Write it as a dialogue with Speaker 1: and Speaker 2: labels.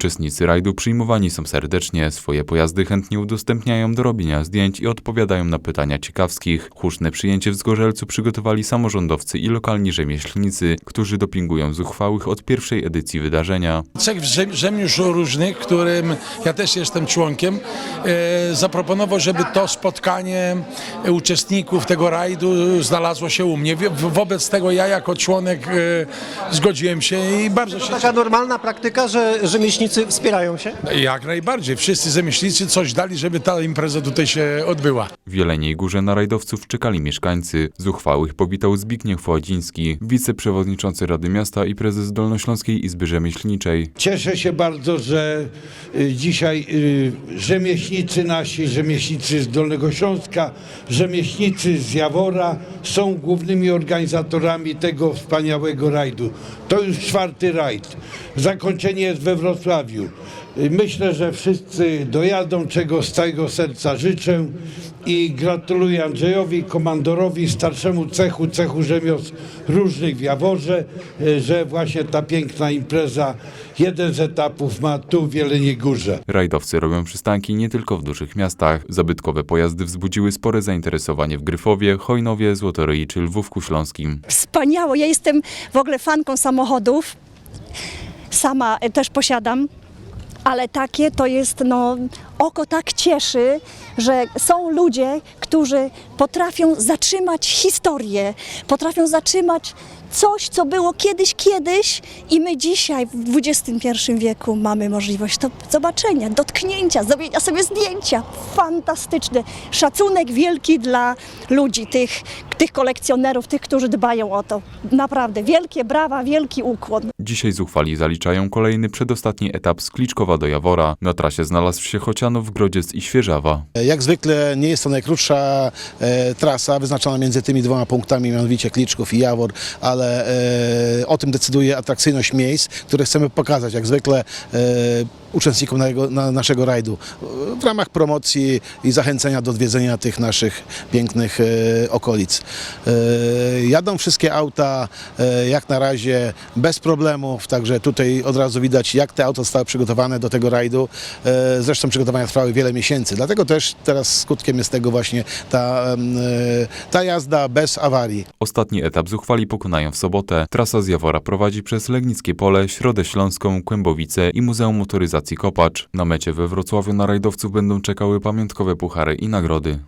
Speaker 1: Uczestnicy rajdu przyjmowani są serdecznie, swoje pojazdy chętnie udostępniają do robienia zdjęć i odpowiadają na pytania ciekawskich. Huczne przyjęcie w Zgorzelcu przygotowali samorządowcy i lokalni rzemieślnicy, którzy dopingują zuchwałych od pierwszej edycji wydarzenia.
Speaker 2: Trzech rzem- rzemiośl różnych, którym ja też jestem członkiem, e, zaproponował, żeby to spotkanie uczestników tego rajdu znalazło się u mnie. Wo- Wobec tego ja jako członek e, zgodziłem się i bardzo się
Speaker 3: Taka normalna praktyka, że rzemieślnicy wspierają się?
Speaker 2: Jak najbardziej. Wszyscy rzemieślnicy coś dali, żeby ta impreza tutaj się odbyła.
Speaker 1: W Jeleniej Górze na rajdowców czekali mieszkańcy. Zuchwałych powitał Zbigniew Ładziński, wiceprzewodniczący Rady Miasta i prezes Dolnośląskiej Izby Rzemieślniczej.
Speaker 4: Cieszę się bardzo, że y, dzisiaj y, rzemieślnicy nasi, rzemieślnicy z Dolnego Śląska, rzemieślnicy z Jawora są głównymi organizatorami tego wspaniałego rajdu. To już czwarty rajd. Zakończenie jest we Wrocławiu. Myślę, że wszyscy dojadą, czego z całego serca życzę i gratuluję Andrzejowi, komandorowi, starszemu cechu, cechu rzemiosł różnych w Jaworze, że właśnie ta piękna impreza, jeden z etapów ma tu w Jeleniej Górze.
Speaker 1: Rajdowcy robią przystanki nie tylko w dużych miastach. Zabytkowe pojazdy wzbudziły spore zainteresowanie w Gryfowie, Chojnowie, Złotoryi czy Lwówku Śląskim.
Speaker 5: Wspaniało. Ja jestem w ogóle fanką samochodów. Sama e, też posiadam. Ale takie to jest, no, oko tak cieszy, że są ludzie, którzy potrafią zatrzymać historię, potrafią zatrzymać coś, co było kiedyś, kiedyś i my dzisiaj w XXI wieku mamy możliwość to zobaczenia, dotknięcia, zrobienia sobie zdjęcia. Fantastyczne. Szacunek wielki dla ludzi, tych, tych kolekcjonerów, tych, którzy dbają o to. Naprawdę, wielkie brawa, wielki ukłon.
Speaker 1: Dzisiaj zuchwali zaliczają kolejny przedostatni etap z Kliczkowa do Jawora. Na trasie znalazł się Chocianów, Grodziec i Świeżawa.
Speaker 6: Jak zwykle nie jest to najkrótsza e, trasa wyznaczona między tymi dwoma punktami, mianowicie Kliczków i Jawor, ale e, o tym decyduje atrakcyjność miejsc, które chcemy pokazać. Jak zwykle e, uczestnikom naszego, na, naszego rajdu w ramach promocji i zachęcenia do odwiedzenia tych naszych pięknych e, okolic. E, jadą wszystkie auta e, jak na razie bez problemów, także tutaj od razu widać jak te auta zostały przygotowane do tego rajdu. E, Zresztą przygotowania trwały wiele miesięcy, dlatego też teraz skutkiem jest tego właśnie ta, e, ta jazda bez awarii.
Speaker 1: Ostatni etap zuchwali pokonają w sobotę. Trasa z Jawora prowadzi przez Legnickie Pole, Środę Śląską, Kłębowice i Muzeum Motoryzacji Kopacz. Na mecie we Wrocławiu na rajdowców będą czekały pamiątkowe puchary i nagrody.